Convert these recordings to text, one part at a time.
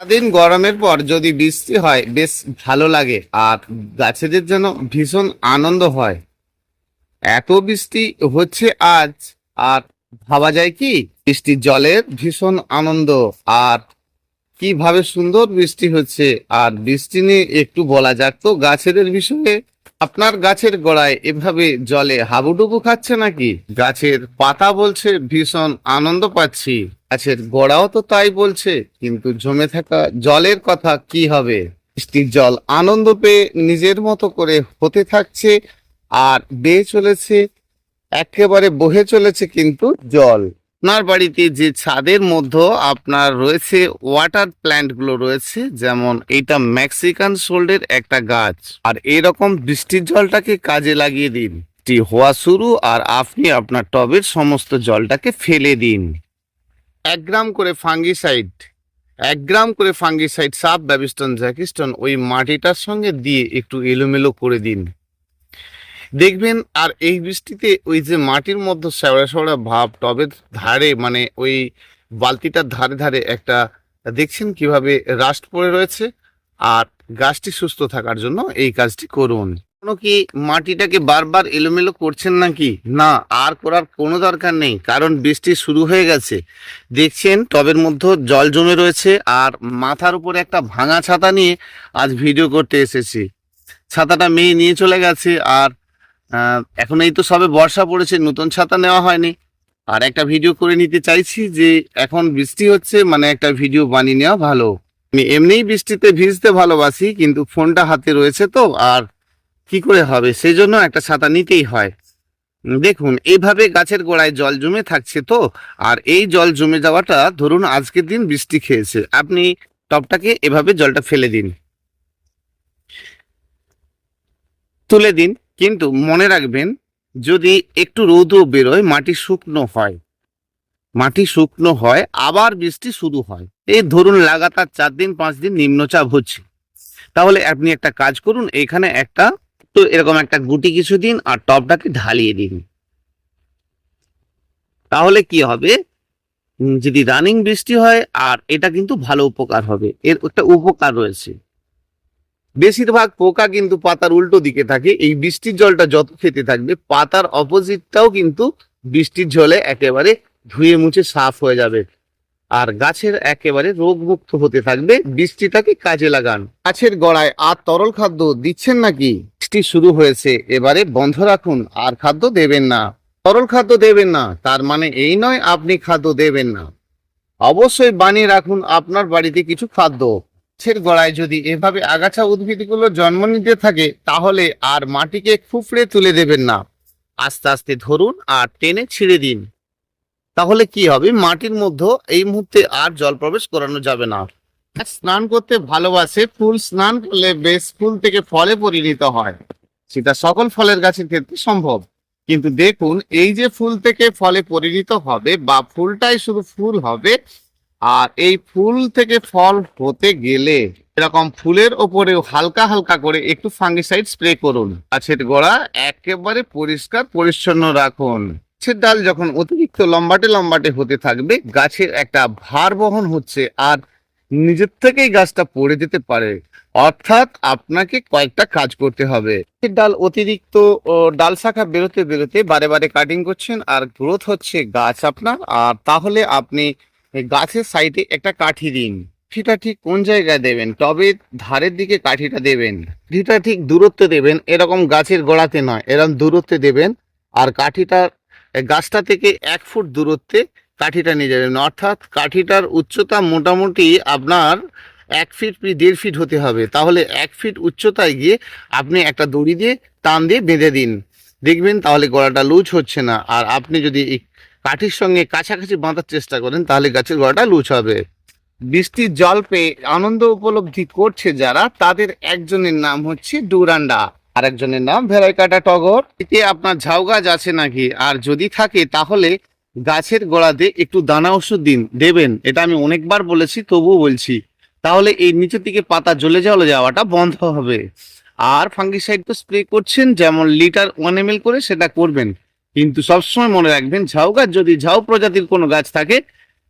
সারাদিন গরমের পর যদি বৃষ্টি হয়, বেশ ভালো লাগে। আর গাছেদের যেন ভীষণ আনন্দ হয়। এত বৃষ্টি হচ্ছে আজ, আর ভাবা যায় কি, বৃষ্টির জলের ভীষণ আনন্দ। আর কীভাবে সুন্দর বৃষ্টি হচ্ছে আর বৃষ্টি নিয়ে একটু বলা যাক তো গাছেদের বিষয়ে। আপনার গাছের গোড়ায় এভাবে জলে হাবুডুবু খাচ্ছে নাকি? গাছের পাতা বলছে, ভীষণ আনন্দ পাচ্ছি। গাছের গোড়াও তো তাই বলছে, কিন্তু জমে থাকা জলের কথা কি হবে? বৃষ্টির জল আনন্দ পেয়ে নিজের মতো করে হতে থাকছে আর বেয়ে চলেছে, একেবারে বহে চলেছে কিন্তু জল। আপনার বাড়িতে যে ছাদের মধ্যে আপনার রয়েছে ওয়াটার প্ল্যান্টগুলো রয়েছে, যেমন এটা মেক্সিকান সোল্ডের একটা গাছ। আর এরকম বৃষ্টির জলটাকে কাজে লাগিয়ে দিন। বৃষ্টি হওয়া শুরু আর আপনি আপনার টবের সমস্ত জলটাকে ফেলে দিন। এক গ্রাম করে ফাঙ্গিসাইড এক গ্রাম করে ফাঙ্গিসাইড সাব ব্যাবিস্টন জ্যাকিস্টন ওই মাটিটার সঙ্গে দিয়ে একটু এলোমেলো করে দিন। দেখবেন আর এই বৃষ্টিতে ওই যে মাটির মধ্যে শ্যাওড়া শ্যাওড়া ভাব, টবের ধারে মানে ওই বালতিটার ধারে ধারে একটা, দেখছেন কীভাবে রাস্ট পড়ে রয়েছে? আর গাছটি সুস্থ থাকার জন্য এই কাজটি করুন। কোনো কি মাটিটাকে বারবার এলোমেলো করছেন নাকি? না, আর করার কোনো দরকার নেই, কারণ বৃষ্টি শুরু হয়ে গেছে। দেখছেন, টবের মধ্যে জল জমে রয়েছে, আর মাথার উপরে একটা ভাঙা ছাতা নিয়ে আজ ভিডিও করতে এসেছি। ছাতাটা মেয়ে নিয়ে চলে গেছে, আর এখন এই তো সবে বর্ষা পড়েছে, নতুন ছাতা নেওয়া হয়নি। আর একটা ভিডিও করে নিতে চাইছি যে, এখন বৃষ্টি হচ্ছে মানে একটা ভিডিও বানিয়ে নেওয়া ভালো। আমি এমনিই বৃষ্টিতে ভিজতে ভালোবাসি, কিন্তু ফোনটা হাতে রয়েছে তো, আর কি করে হবে? সেই জন্য একটা ছাতা নিতেই হয়। দেখুন, এইভাবে গাছের গোড়ায় জল জমে থাকছে তো, আর এই জল জমে যাওয়াটা, ধরুন আজকের দিন বৃষ্টি খেয়েছে। আপনি টপটাকে এভাবে জলটা ফেলে দিন। তুলে দিন। কিন্তু মনে রাখবেন, যদি একটু রোদও বেরোয়, মাটি শুকনো হয়। মাটি শুকনো হয়, আবার বৃষ্টি শুরু হয়। এই ধরুন লাগাতার চার দিন, পাঁচ দিন নিম্নচাপ হচ্ছে। তাহলে আপনি একটা কাজ করুন, এখানে একটা, তো এরকম একটা গুটি কিছু দিন আর টপটাকে ঢালিয়ে দিন। তাহলে কি হবে? যদি রানিং বৃষ্টি হয়, আর এটা কিন্তু ভালো উপকার হবে। এর একটা উপকার রয়েছে। বেশিরভাগ পোকা কিন্তু পাতার উল্টো দিকে থাকে। এই বৃষ্টির জলটা যত খেতে থাকবে, পাতার অপোজিটটাও কিন্তু বৃষ্টির জলে একেবারে ধুয়ে মুছে সাফ হয়ে যাবে। আর গাছের একেবারে রোগমুক্ত হতে থাকবে। বৃষ্টিটাকে কাজে লাগান। গাছের গড়ায় আর তরল খাদ্য দিচ্ছেন নাকি? বৃষ্টি শুরু হয়েছে, এবারে বন্ধ রাখুন। আর খাদ্য দেবেন না। তরল খাদ্য দেবেন না, তার মানে এই নয় আপনি খাদ্য দেবেন না। অবশ্যই বানিয়ে রাখুন আপনার বাড়িতে কিছু খাদ্য। গাছের গোড়ায় যদি এভাবে আগাছা উদ্ভিদগুলো জন্ম নিতে থাকে, তাহলে আর মাটিকে ফুফড়ে তুলে দেবেন না। আস্তে আস্তে ধরুন আর টেনে ছিঁড়ে দিন। তাহলে কি হবে? মাটির মধ্যে এই মুহূর্তে আর জল প্রবেশ করানো যাবে না। স্নান করতে ভালোবাসে ফুল স্নান করলে বেশ ফুল থেকে ফলে পরিণত হয়। সেটা সকল ফলের গাছের ক্ষেত্রে সম্ভব। কিন্তু দেখুন, এই যে ফুল থেকে ফলে পরিণত হবে বা ফুলটাই শুধু ফুল হবে আর এই ফুল থেকে ফল হতে গেলে এরকম ফুলের ওপরেও হালকা হালকা করে একটু ফাঙ্গিসাইড স্প্রে করুন। গাছের গোড়া একেবারে পরিষ্কার পরিচ্ছন্ন রাখুন। গাছের ডাল যখন অতিরিক্ত লম্বাটে লম্বাটে হতে থাকবে, গাছের একটা ভার বহন হচ্ছে আর নিজের থেকেই গাছটা পড়ে যেতে পারে। অর্থাৎ আপনাকে কয়েকটা কাজ করতে হবে। ডাল অতিরিক্ত ডাল শাখা বেরোতে বেরোতে বারে বারে কাটিং করছেন আর গ্রোথ হচ্ছে গাছ আপনার। আর তাহলে আপনি গাছের সাইডে একটা কাঠি দিন। কাঠিটা ঠিক কোন জায়গায় দেবেন? টবের ধারের দিকে কাঠিটা দেবেন। কাঠিটা ঠিক দূরত্বে দেবেন। এরকম গাছের গোড়াতে নয়, এরকম দূরত্বে দেবেন। আর কাঠিটা গাছটা থেকে এক ফুট দূরত্বে কাঠিটা নিয়ে যাবেন। অর্থাৎ কাঠিটার উচ্চতা মোটামুটি আপনার এক ফিট দেড় ফিট হতে হবে। তাহলে এক ফিট উচ্চতায় গিয়ে আপনি একটা দড়ি দিয়ে টান দিয়ে বেঁধে দিন। দেখবেন তাহলে গোড়াটা লুজ হচ্ছে না। আর আপনি যদি কাঠির সঙ্গে কাছাকাছি বাঁধার চেষ্টা করেন, তাহলে গাছের গোড়াটা লুজ হবে। বৃষ্টির জল পেয়ে আনন্দ উপলব্ধি করছে যারা, তাদের একজনের নাম হচ্ছে ডুরান্ডা। আর একজনের নাম ভেড়াইকাটা টগর। এতে আপনার ঝাউ গাছ আছে নাকি? আর যদি থাকে, তাহলে গাছের গোড়াতে একটু দানা ওষুধ দিন, দেবেন। এটা আমি অনেকবার বলেছি, তবুও বলছি। তাহলে এই নিচের দিকে পাতা জ্বলে জ্বলে যাওয়াটা বন্ধ হবে। আর ফাঙ্গিসাইড তো স্প্রে করছেন, যেমন লিটার ওয়ান এম করে সেটা করবেন। কিন্তু সবসময় মনে রাখবেন ঝাউ গাছ যদি ঝাউ প্রজাতির কোনো গাছ থাকে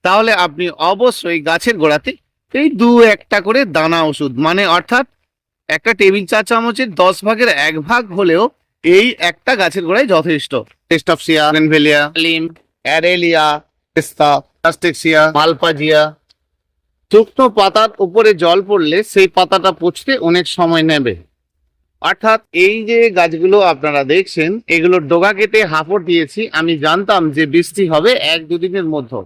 তাহলে আপনি অবশ্যই গাছের গোড়াতে এই দু একটা করে দানা ওষুধ। মানে অর্থাৎ একটা টেবিল চা চামচের দশ ভাগের এক ভাগ হলেও এই একটা গাছের গোড়ায় যথেষ্ট। টেস্টফসিয়া ভেলিয়া লিম অ্যারেলিয়া পেস্তা প্লাস্টেক্সিয়া মালপাজিয়া শুকনো পাতার উপরে জল পড়লে সেই পাতাটা পচতে অনেক সময় নেবে। অর্থাৎ এই যে গাছগুলো আপনারা দেখছেন, এগুলোর ডোগা কেটে হাঁপড় দিয়েছি। আমি জানতাম যে বৃষ্টি হবে এক দুদিনের মধ্যে।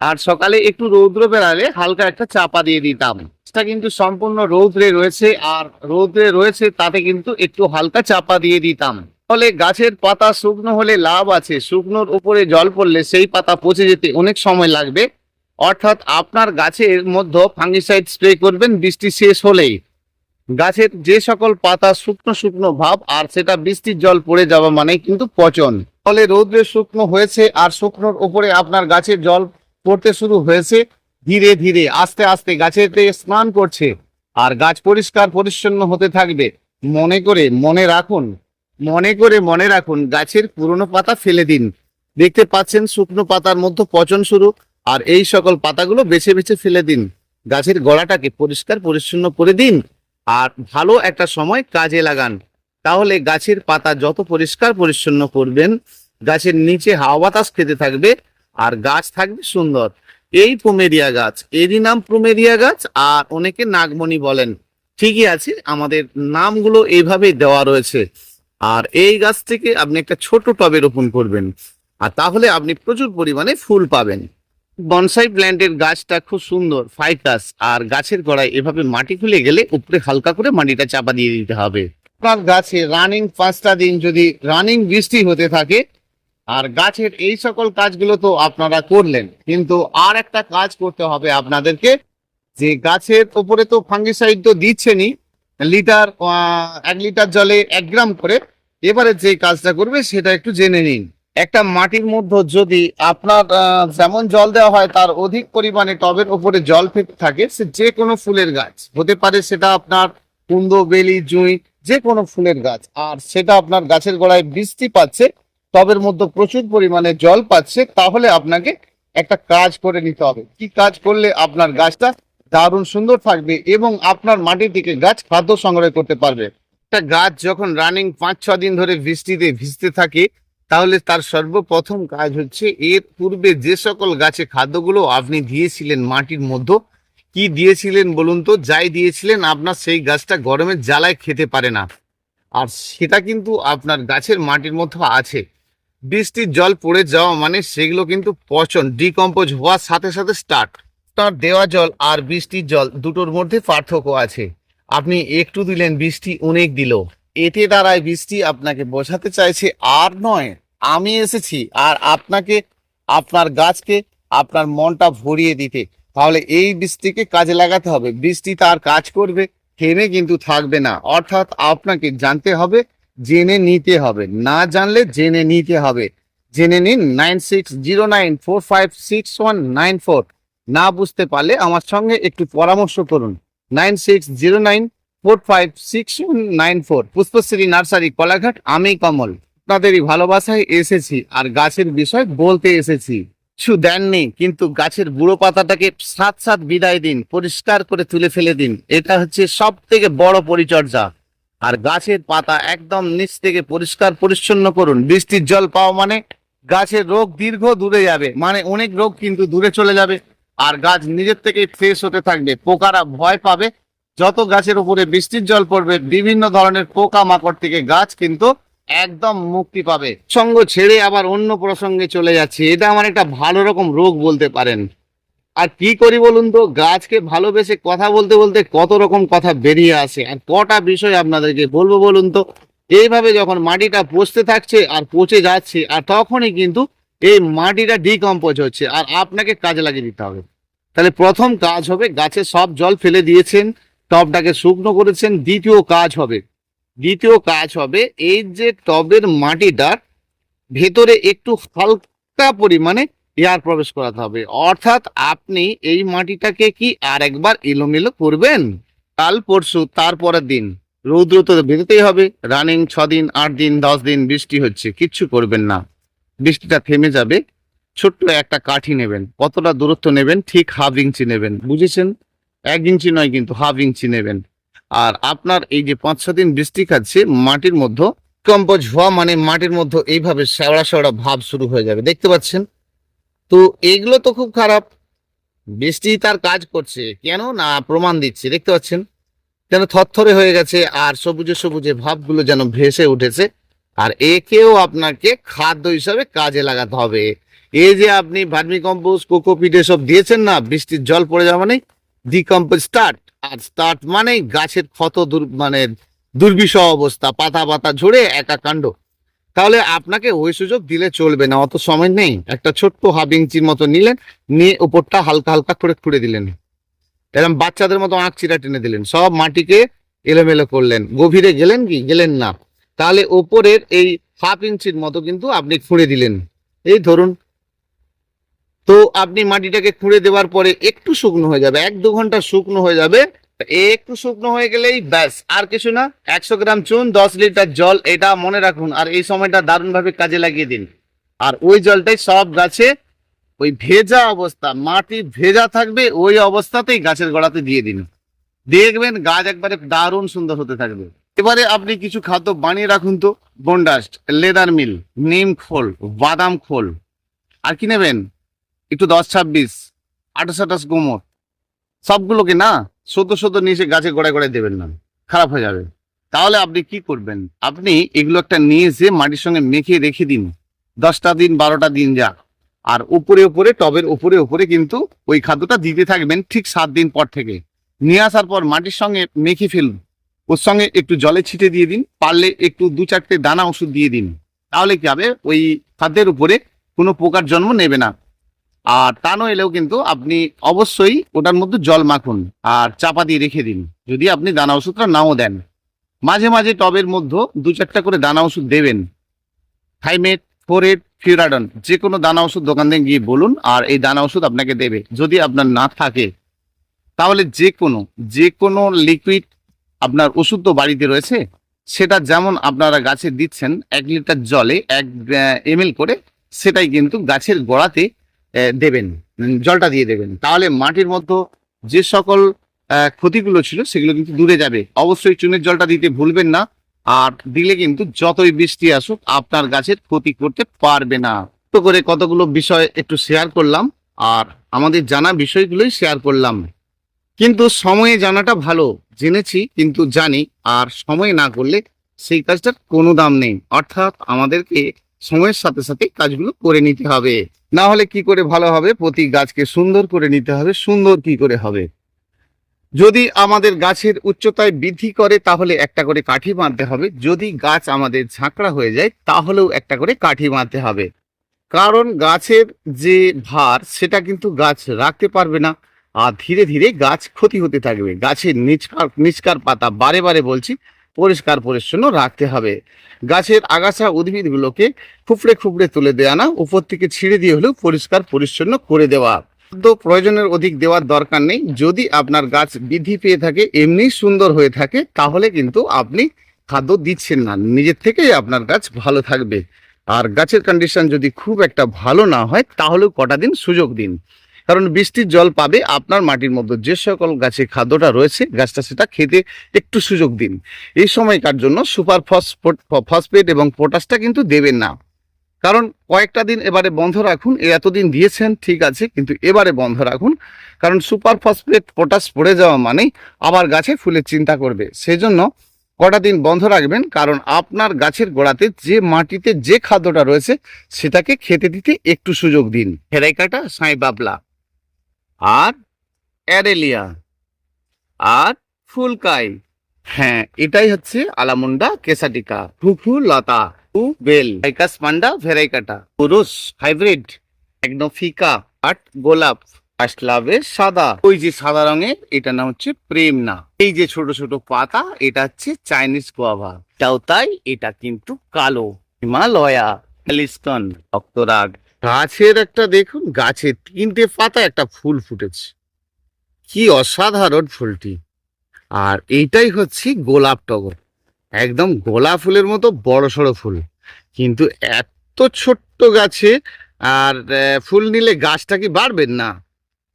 আর সকালে একটু রৌদ্র বেড়ালে হালকা একটা চাপা দিয়ে দিতাম। এটা কিন্তু সম্পূর্ণ রৌদ্রে রয়েছে, আর রৌদ্রে রয়েছে তাতে কিন্তু একটু হালকা চাপা দিয়ে দিতাম। ফলে গাছের পাতা শুকনো হলে লাভ আছে। শুকনোর উপরে জল পড়লে সেই পাতা পচে যেতে অনেক সময় লাগবে। অর্থাৎ আপনার গাছের মধ্যে ফাঙ্গিসাইড স্প্রে করবেন, বৃষ্টি শেষ হলেই। গাছের যে সকল পাতা শুকনো শুকনো ভাব আর সেটা বৃষ্টির জল পড়ে যাওয়া মানে কিন্তু পচন। ফলে রৌদ্রে শুকনো হয়েছে আর শুকনোর উপরে আপনার গাছের জল পড়তে শুরু হয়েছে। ধীরে ধীরে, আস্তে আস্তে গাছেতে স্নান করছে আর গাছ পরিষ্কার পরিচ্ছন্ন হতে থাকবে। মনে করে মনে রাখুন, মনে করে মনে রাখুন, গাছের পুরনো পাতা ফেলে দিন। দেখতে পাচ্ছেন শুকনো পাতার মধ্যে পচন শুরু আর এই সকল পাতাগুলো বেছে বেছে ফেলে দিন। গাছের গলাটাকে পরিষ্কার পরিচ্ছন্ন করে দিন। আর ভালো একটা সময় কাজে লাগান। তাহলে গাছের পাতা যত পরিষ্কার পরিচ্ছন্ন করবেন, গাছের নিচে হাওয়া বাতাস খেতে থাকবে আর গাছ থাকবে সুন্দর। এই প্লুমেরিয়া গাছ, এরই নাম প্লুমেরিয়া গাছ আর অনেকে নাগমণি বলেন। ঠিকই আছে, আমাদের নামগুলো এইভাবেই দেওয়া রয়েছে। আর এই গাছ থেকে আপনি একটা ছোট টবে রোপণ করবেন। আর তাহলে আপনি প্রচুর পরিমাণে ফুল পাবেন। বনসাই প্ল্যান্টের গাছটা খুব সুন্দর, ফাইকাস, আর গাছের গোড়ায় এভাবে মাটি খুলে গেলে উপরে হালকা করে মাটিটা চাপা দিয়ে দিতে হবে। আপনার গাছে রানিং পাঁচটা দিন যদি রানিং বৃষ্টি হতে থাকে, আর গাছের এই সকল কাজগুলো তো আপনারা করলেন, কিন্তু আর একটা কাজ করতে হবে আপনাদেরকে। যে গাছের উপরে তো ফাঙ্গিসাইড তো দিচ্ছেনই, লিটার এক লিটার জলে এক গ্রাম করে, এবারে যে কাজটা করবে সেটা একটু জেনে নিন। একটা মাটির মধ্যে যদি আপনার যেমন জল দেওয়া হয়, তার অধিক পরিমাণে টবের উপরে জল ফেটে থাকে, সে যে কোনো ফুলের গাছ। হতে পারে সেটা আপনার কুন্দ বেলি, জুঁই যে কোনো ফুলের গাছ। আর সেটা আপনার গাছের গোড়ায় বৃষ্টি পাচ্ছে, টবের মধ্যে প্রচুর পরিমাণে জল পাচ্ছে, তাহলে আপনাকে একটা কাজ করে নিতে হবে। কি কাজ করলে আপনার গাছটা দারুণ সুন্দর থাকবে এবং আপনার মাটি থেকে গাছ খাদ্য সংগ্রহ করতে পারবে? একটা গাছ যখন রানিং পাঁচ ছ দিন ধরে বৃষ্টিতে ভিজতে থাকে তাহলে তার সর্বপ্রথম কাজ হচ্ছে এর পূর্বে যে সকল গাছে খাদ্যগুলো আপনি দিয়েছিলেন মাটির মধ্যে, কি দিয়েছিলেন বলুন তো? যাই দিয়েছিলেন, আপনার সেই গাছটা গরমের জ্বালায় খেতে পারে না। আর সেটা কিন্তু আপনার গাছের মাটির মধ্যে আছে। বৃষ্টির জল পড়ে যাওয়া মানে সেগুলো কিন্তু পচন ডিকম্পোজ হওয়ার সাথে সাথে স্টার্ট তার দেওয়া জল আর বৃষ্টির জল দুটোর মধ্যে পার্থক্য আছে। আপনি একটু দিলেন, বৃষ্টি অনেক দিল। এতে দ্বারাই বৃষ্টি আপনাকে বোঝাতে চাইছে। আর নয়, আমি এসেছি আর আপনাকে, আপনার গাছকে, আপনার মনটা ভরিয়ে দিতে। তাহলে এই বৃষ্টিকে কাজে লাগাতে হবে। বৃষ্টি তার কাজ করবে, থেমে কিন্তু থাকবে না। অর্থাৎ আপনাকে জানতে হবে, জেনে নিতে হবে। না জানলে জেনে নিতে হবে। জেনে নিন nine six zero nine four five six one nine four. না বুঝতে পারলে আমার সঙ্গে একটু পরামর্শ করুন। Nine six zero nine four five six nine four, Pushpashree nursery, Kolaghat, আমি কমল। আপনাদেরই ভালোবাসায় এসেছি আর গাছের বিষয় বলতে এসেছি। কিছু দেননি কিন্তু গাছের বুড়ো পাতাটাকে সাত সাত বিদায় দিন, পরিষ্কার করে তুলে ফেলে দিন। এটা হচ্ছে সব থেকে বড় পরিচর্যা। আর গাছের পাতা একদম নিচ থেকে পরিষ্কার পরিচ্ছন্ন করুন। বৃষ্টির জল পাওয়া মানে গাছের রোগ দীর্ঘ দূরে যাবে মানে অনেক রোগ কিন্তু দূরে চলে যাবে। আর গাছ নিজের থেকে ফ্রেশ হতে থাকবে, পোকারা ভয় পাবে যত গাছের উপরে বৃষ্টির জল পড়বে, বিভিন্ন ধরনের পোকা মাকড় থেকে গাছ কিন্তু একদম মুক্তি পাবে। সঙ্গ ছেড়ে আবার অন্য প্রসঙ্গে চলে যাচ্ছে। এটা আমার একটা ভালো রকম রোগ বলতে পারেন। আর কি করি বলুন তো? গাছকে ভালোবেসে কথা বলতে বলতে কত রকম কথা বেরিয়ে আসে। আর কটা বিষয় আপনাদেরকে বলব বলুন তো? এইভাবে যখন মাটিটা পচতে থাকছে আর পচে যাচ্ছে, আর তখনই কিন্তু এই মাটিটা ডিকম্পোজ হচ্ছে। আর আপনাকে কাজে লাগিয়ে দিতে হবে। তাহলে প্রথম কাজ হবে গাছে সব জল ফেলে দিয়েছেন। টবটাকে শুকনো করেছেন, দ্বিতীয় কাজ হবে। দ্বিতীয় কাজ হবে এই যে টবের মাটিটার ভেতরে একটু হালকা পরিমাণে এয়ার প্রবেশ করাতে হবে। অর্থাৎ আপনি এই মাটিটাকে কি আর একবার এলোমেলো করবেন? কাল পরশু তারপরের দিন। রৌদ্র তো বেরোতেই হবে। রানিং ছ দিন আট দিন, দশ দিন, বৃষ্টি হচ্ছে, কিচ্ছু করবেন না। বৃষ্টিটা থেমে যাবে। ছোট্ট একটা কাঠি নেবেন। কতটা দূরত্ব নেবেন, ঠিক হাফ ইঞ্চি নেবেন। বুঝেছেন? এক ইঞ্চি নয় কিন্তু হাফ ইঞ্চি নেবেন। আর আপনার এই যে পাঁচ ছ দিন বৃষ্টি খাচ্ছে, মাটির মধ্যে কম্পোজ হওয়া মানে মাটির মধ্যে এইভাবে শেওড়া শেওড়া ভাব শুরু হয়ে যাবে। দেখতে পাচ্ছেন? তো এগুলো তো খুব খারাপ। বৃষ্টি তার কাজ করছে। কেন? না, প্রমাণ দিচ্ছে। দেখতে পাচ্ছেন? যেন থরথরে হয়ে গেছে আর সবুজে সবুজে ভাবগুলো যেন ভেসে উঠেছে। আর একেও আপনাকে খাদ্য হিসাবে কাজে লাগাতে হবে। এই যে আপনি ভার্মি কম্পোজ কোকোপিট এসব দিয়েছেন না, বৃষ্টির জল পড়ে যাওয়া মানে ডিকম্পোজ স্টার্ট আর স্টার্ট মানে গাছের ক্ষত মানে দুর্বিষহ অবস্থা, পাতা পাতা ঝরে একা কাণ্ড তাহলে আপনাকে ওই সুযোগ দিলে চলবে না, অত সময় নেই। একটা ছোট্ট হাফ ইঞ্চির মতো নিলেন, নিয়ে উপরটা হালকা হালকা করে খুঁড়ে দিলেন। এরকম বাচ্চাদের মতো আঁক চিরা টেনে দিলেন। সব মাটিকে এলোমেলো করলেন। গভীরে গেলেন কি? গেলেন না। তাহলে ওপরের এই হাফ ইঞ্চির মতো কিন্তু আপনি খুঁড়ে দিলেন। এই ধরুন তো আপনি মাটিটাকে খুঁড়ে দেওয়ার পরে একটু শুকনো হয়ে যাবে, এক দু ঘণ্টা শুকনো হয়ে যাবে। একটু শুকনো হয়ে গেলেই ব্যাস, আর কিছু না। একশো গ্রাম চুন, দশ লিটার জল, এটা মনে রাখুন, আর এই সময়টা দারুণভাবে কাজে লাগিয়ে দিন। আর ওই জলটাই সব গাছে, ওই ভেজা অবস্থা, মাটি ভেজা থাকবে, ওই অবস্থাতেই গাছের গোড়াতে দিয়ে দিন। দেখবেন গাছ একবারে দারুণ সুন্দর হতে থাকবে। এবারে আপনি কিছু খাদ্য বানিয়ে রাখুন তো বন্ডাস্ট লেদার মিল নিম খোল বাদাম খোল আর কি নেবেন? একটু দশ ছাব্বিশ, আঠাশ আঠাশ গোমর সবগুলোকে না? সদ্য সদ্য নিয়ে এসে গাছে গোড়ায় গোড়ায় দেবেন না। খারাপ হয়ে যাবে। তাহলে আপনি কি করবেন? আপনি এগুলো একটা নিয়ে এসে মাটির সঙ্গে মেখে রেখে দিন। দশটা দিন, বারোটা দিন যা আর উপরে উপরে, টবের উপরে উপরে কিন্তু ওই খাদ্যটা দিতে থাকবেন ঠিক সাত দিন পর থেকে। নিয়ে আসার পর মাটির সঙ্গে মেখে ফেলুন। ওর সঙ্গে একটু জলে ছিটে দিয়ে দিন। পারলে একটু দু চারটে দানা ওষুধ দিয়ে দিন। তাহলে কি হবে? ওই খাদ্যের উপরে কোনো পোকার জন্ম নেবে না। আর তা নইলেও কিন্তু আপনি অবশ্যই ওটার মধ্যে জল মাখুন আর চাপা দিয়ে রেখে দিন। যদি আপনি দানা ওষুধটা নাও দেন। মাঝে মাঝে টবের মধ্যে দু চারটা করে দানা ওষুধ দেবেন। থাইমেট ফোরেট ফিউরাডন যে কোনো দানা ওষুধ দোকান থেকে গিয়ে বলুন আর এই দানা ওষুধ আপনাকে দেবে। যদি আপনার না থাকে, তাহলে যে কোনো যে কোনো লিকুইড আপনার ওষুধ তো বাড়িতে রয়েছে, সেটা যেমন আপনারা গাছে দিচ্ছেন, এক লিটার জলে এক এম করে, সেটাই কিন্তু গাছের গোড়াতে দেবেন জলটা দিয়ে দেবেন। তাহলে মাটির মধ্যে যে সকল ক্ষতিগুলো ছিল সেগুলো কিন্তু দূরে যাবে। অবশ্যই চুনের জলটা দিতে ভুলবেন না। আর দিলে কিন্তু যতই বৃষ্টি আসুক, আপনার গাছের ক্ষতি করতে পারবে না। তো করে কতগুলো বিষয় একটু শেয়ার করলাম, আর আমাদের জানা বিষয়গুলোই শেয়ার করলাম। কিন্তু সময়ে জানাটা ভালো, জেনেছি, কিন্তু জানি, আর সময় না করলে সেই কাজটার কোনো দাম নেই। অর্থাৎ আমাদেরকে সময়ের সাথে সাথে কাজগুলো করে নিতে হবে। না হলে কি করে ভালো হবে? প্রতি গাছকে সুন্দর করে নিতে হবে। সুন্দর কি করে হবে? যদি আমাদের গাছের উচ্চতায় বৃদ্ধি করে, তাহলে একটা করে কাঠি বাঁধতে হবে। যদি গাছ আমাদের ঝাঁকড়া হয়ে যায়, তাহলেও একটা করে কাঠি বাঁধতে হবে। কারণ গাছের যে ভার, সেটা কিন্তু গাছ রাখতে পারবে না। আর ধীরে ধীরে গাছ ক্ষতি হতে থাকবে। গাছের নিচকার নিচকার পাতা, বারে বারে বলছি পরিষ্কার পরিচ্ছন্ন রাখতে হবে। গাছের আগাছা উদ্ভিদগুলোকে খুপড়ে খুপড়ে তুলে দেওয়া না, উপর থেকে ছিঁড়ে দিয়ে হলেও পরিষ্কার পরিচ্ছন্ন করে দেওয়া। তো প্রয়োজনের অধিক দেওয়ার দরকার নেই। যদি আপনার গাছ বৃদ্ধি পেয়ে থাকে, এমনি সুন্দর হয়ে থাকে, তাহলে কিন্তু আপনি খাদ্য দিচ্ছেন না। নিজের থেকেই আপনার গাছ ভালো থাকবে। আর গাছের কন্ডিশন যদি খুব একটা ভালো না হয়, তাহলেও কটা দিন সুযোগ দিন। কারণ বৃষ্টির জল পাবে আপনার মাটির মধ্যে। যে সকল গাছে খাদ্যটা রয়েছে, গাছটা সেটা খেতে একটু সুযোগ দিন। এই সময়কার জন্য সুপার ফসফোট, ফসফেট এবং পটাশটা কিন্তু দেবেন না। কারণ কয়েকটা দিন এবারে বন্ধ রাখুন, এ এতদিন দিয়েছেন, ঠিক আছে, কিন্তু এবারে বন্ধ রাখুন। কারণ সুপার ফসফেট, পটাশ পড়ে যাওয়া মানেই আবার গাছে ফুলের চিন্তা করবে। সেজন্য কটা দিন বন্ধ রাখবেন, কারণ আপনার গাছের গোড়াতে যে মাটিতে যে খাদ্যটা রয়েছে, সেটাকে খেতে দিতে একটু সুযোগ দিন। হেরাইকাটা সাই বাবলা আর অ্যারেলিয়া আর ফুলকাই। হ্যাঁ এটাই হচ্ছে আলামুন্ডা কেসাটিকা, ফুফু, লতা ফু বেল ভাইকাস পান্ডা, ভেরাইকাটা পুরুষ হাইব্রিড একদম ফিকা আট, গোলাপ আসলাবে সাদা। ওই যে সাদা রঙের এটা নাম হচ্ছে প্রেম না এই যে ছোট ছোট পাতা, এটা হচ্ছে চাইনিজ গোয়াভা। এটাও তাই, এটা কিন্তু কালো। হিমালয়া অ্যালিস্টন অক্তরাগ গাছের একটা দেখুন গাছে তিনটে পাতা একটা ফুল ফুটেছে। কি অসাধারণ ফুলটি। আর এইটাই হচ্ছে গোলাপ টগর। একদম গোলাপ ফুলের মতো বড় সড়ো ফুল। কিন্তু এত ছোট্ট গাছে আর ফুল নিলে গাছটা কি বাড়বেন না?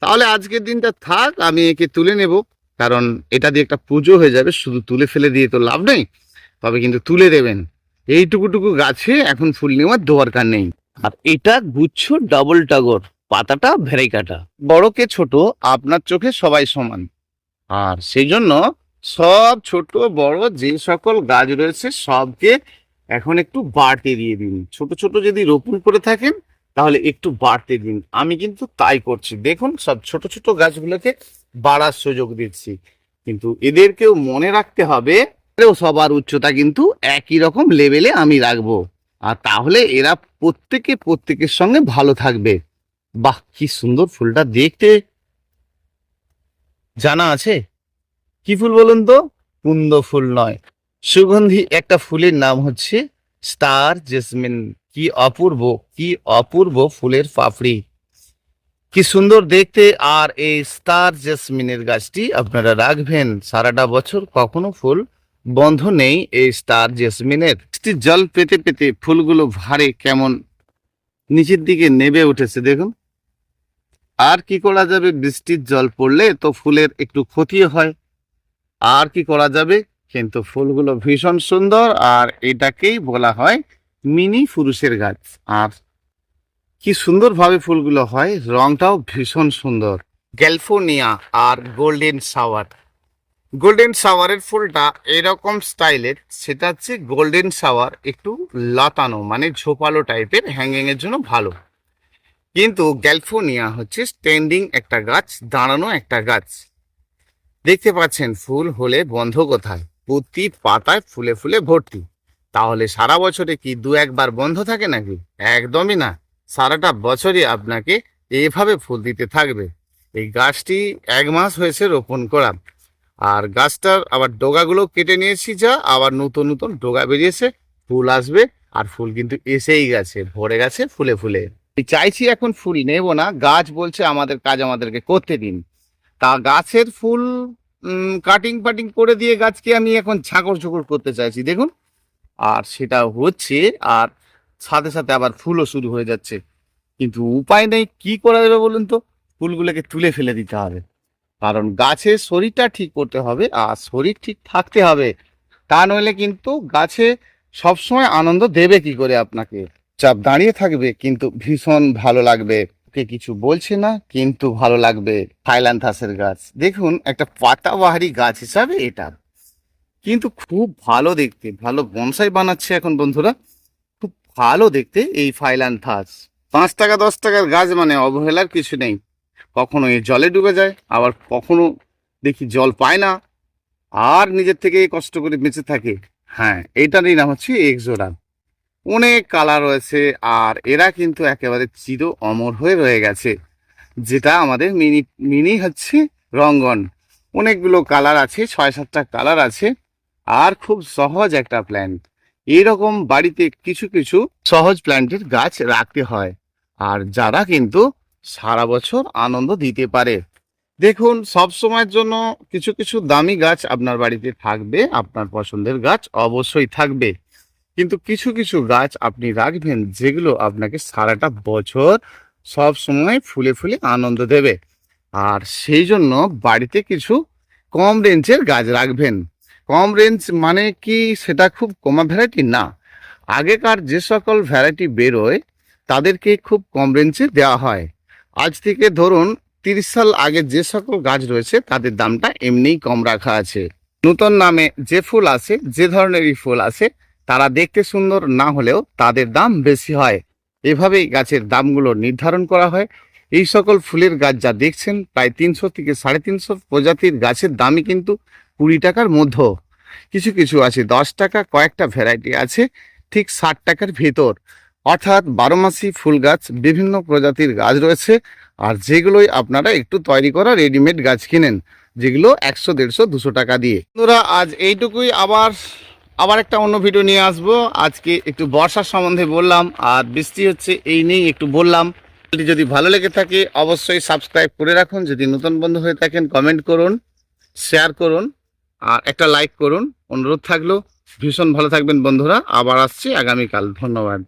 তাহলে আজকের দিনটা থাক, আমি একে তুলে নেব। কারণ এটা দিয়ে একটা পুজো হয়ে যাবে, শুধু তুলে ফেলে দিয়ে তো লাভ নেই। তবে কিন্তু তুলে দেবেন। এইটুকুটুকু গাছে এখন ফুল নেওয়ার দরকার নেই। আর এটা গুচ্ছ ডাবল টাগর পাতাটা ভেরাইকাটা বড়কে ছোট, আপনার চোখে সবাই সমান। আর সেই জন্য সব ছোট, বড়, যে সকল গাছ রয়েছে, সবকে এখন একটু বাড়তে দিয়ে দিন। ছোট ছোট যদি রোপণ করে থাকেন, তাহলে একটু বাড়তে দিন। আমি কিন্তু তাই করছি। দেখুন, সব ছোট ছোট গাছগুলোকে বাড়ার সুযোগ দিচ্ছি। কিন্তু এদেরকেও মনে রাখতে হবে সবার উচ্চতা কিন্তু একই রকম লেভেলে আমি রাখব। আর তাহলে এরা প্রত্যেকে প্রত্যেকের সঙ্গে ভালো থাকবে। বাহ, কি সুন্দর ফুলটা দেখতে। জানা আছে? কি ফুল বলুন তো? কুন্দ ফুল নয়। সুগন্ধি একটা ফুলের নাম হচ্ছে স্টার জেসমিন। কি অপূর্ব কি অপূর্ব ফুলের পাপড়ি। কি সুন্দর দেখতে। আর এই স্টার জেসমিনের গাছটি আপনারা রাখবেন। সারাটা বছর কখনো ফুল বন্ধ নেই এই স্টার জেসমিনের। জল পেতে পেতে ফুলগুলো ভারে কেমন নিচের দিকে নেবে উঠেছে, দেখুন। আর কি করা যাবে? বৃষ্টির জল পড়লে তো ফুলের একটু ক্ষতি হয়। আর কি করা যাবে? কিন্তু ফুলগুলো ভীষণ সুন্দর, আর এটাকেই বলা হয় মিনি পুরুষের গাছ। আর কি সুন্দরভাবে ফুলগুলো হয়, রংটাও ভীষণ সুন্দর। গ্যালফোনিয়া আর গোল্ডেন শাওয়ার। গোল্ডেন শাওয়ারের ফুলটা এরকম স্টাইলের, সেটা হচ্ছে গোল্ডেন শাওয়ার একটু লতানো মানে ঝোপালো টাইপের হ্যাঙ্গিং এর জন্য ভালো। কিন্তু গ্যালফোনিয়া হচ্ছে স্ট্যান্ডিং একটা গাছ, দাঁড়ানো একটা গাছ। দেখতে পাচ্ছেন, ফুল হলে বন্ধ কোথায়? প্রতি পাতায় ফুলে ফুলে ভর্তি। তাহলে সারা বছরে কি দু একবার বন্ধ থাকে নাকি? একদমই না। সারাটা বছরই আপনাকে এইভাবে ফুল দিতে থাকবে। এই গাছটি এক মাস হয়েছে রোপণ করা। আর গাছটার আবার ডোগাগুলো কেটে নিয়েছি যা, আবার নতুন নতুন ডোগা বেরিয়েছে, ফুল আসবে, আর ফুল কিন্তু এসেই গেছে, ভরে গেছে ফুলে ফুলে। চাইছি এখন ফুল নেব না, গাছ বলছে আমাদের কাজ আমাদেরকে করতে দিন। তা গাছের ফুল কাটিং ফাটিং করে দিয়ে গাছকে আমি এখন ঝাঁকড় ঝুঁকড় করতে চাইছি, দেখুন। আর সেটা হচ্ছে, আর সাথে সাথে আবার ফুলও শুরু হয়ে যাচ্ছে। কিন্তু উপায় নেই, কি করা যাবে বলুন তো? ফুলগুলোকে তুলে ফেলে দিতে হবে। কারণ গাছের শরীরটা ঠিক করতে হবে আর শরীর ঠিক থাকতে হবে। তা নইলে কিন্তু গাছে সবসময় আনন্দ দেবে কি করে আপনাকে? চাপ দাঁড়িয়ে থাকবে, কিন্তু ভীষণ ভালো লাগবে। কে কিছু বলছে না, কিন্তু ভালো লাগবে। থাইল্যান্থাসের গাছ। দেখুন, একটা পাতাবাহারি গাছ হিসাবে এটা। কিন্তু খুব ভালো দেখতে, ভালো বনসাই বানাচ্ছে এখন বন্ধুরা। খুব ভালো দেখতে এই ফাইল্যান্থাস পাঁচ টাকা, দশ টাকার গাছ মানে অবহেলার কিছু নেই। কখনো এই জলে ডুবে যায়, আবার কখনো দেখি জল পায় না, আর নিজের থেকে কষ্ট করে বেঁচে থাকে। হ্যাঁ এইটারই নাম হচ্ছে এক্সোডা অনেক কালার রয়েছে, আর এরা কিন্তু একেবারে চির অমর হয়ে রয়ে গেছে, যেটা আমাদের মিনি মিনি হচ্ছে রঙ্গন। অনেকগুলো কালার আছে, ছয় সাতটা কালার আছে, আর খুব সহজ একটা প্ল্যান্ট এরকম বাড়িতে কিছু কিছু সহজ প্ল্যান্টের গাছ রাখতে হয়, আর যারা কিন্তু সারা বছর আনন্দ দিতে পারে। দেখুন, সব সময়ের জন্য কিছু কিছু দামি গাছ আপনার বাড়িতে থাকবে, আপনার পছন্দের গাছ অবশ্যই থাকবে। কিন্তু কিছু কিছু গাছ আপনি রাখবেন যেগুলো আপনাকে সারাটা বছর সব সময় ফুলে ফুলে আনন্দ দেবে। আর সেই জন্য বাড়িতে কিছু কম রেঞ্জের গাছ রাখবেন। কম রেঞ্জ মানে কি সেটা খুব কমা ভ্যারাইটি না। আগেকার যে সকল ভ্যারাইটি বেরোয়, তাদেরকে খুব কম রেঞ্জে দেওয়া হয়। আজ থেকে ধরুন তিরিশ সাল আগে যে সকল গাছ রয়েছে, তাদের দামটা এমনিই কম রাখা আছে। নতুন নামে যে ফুল আছে, যে ধরনেরই ফুল আছে, তারা দেখতে সুন্দর না হলেও তাদের দাম বেশি হয়। এভাবেই গাছের দামগুলো নির্ধারণ করা হয়। এই সকল ফুলের গাছ যা দেখছেন, প্রায় তিনশো থেকে সাড়ে তিনশো প্রজাতির গাছের দামই কিন্তু কুড়ি টাকার মধ্যে। কিছু কিছু আছে, দশ টাকা কয়েকটা ভ্যারাইটি আছে, ঠিক ষাট টাকার ভেতর। অর্থাৎ বারো মাসি ফুল গাছ, বিভিন্ন প্রজাতির গাছ রয়েছে। আর যেগুলোই আপনারা একটু তৈরি করা রেডিমেড গাছ কিনেন, যেগুলো একশো, দেড়শো, দুশো টাকা দিয়ে। বন্ধুরা, আজ এইটুকুই। আবার আবার একটা অন্য ভিডিও নিয়ে আসব। আজকে একটু বর্ষার সম্বন্ধে বললাম, আর বৃষ্টি হচ্ছে এই নিয়েই একটু বললাম। যদি ভালো লেগে থাকে, অবশ্যই সাবস্ক্রাইব করে রাখুন। যদি নতুন বন্ধু হয়ে থাকেন কমেন্ট করুন শেয়ার করুন, আর একটা লাইক করুন। অনুরোধ থাকল। ভীষণ ভালো থাকবেন বন্ধুরা। আবার আসছি আগামীকাল। ধন্যবাদ।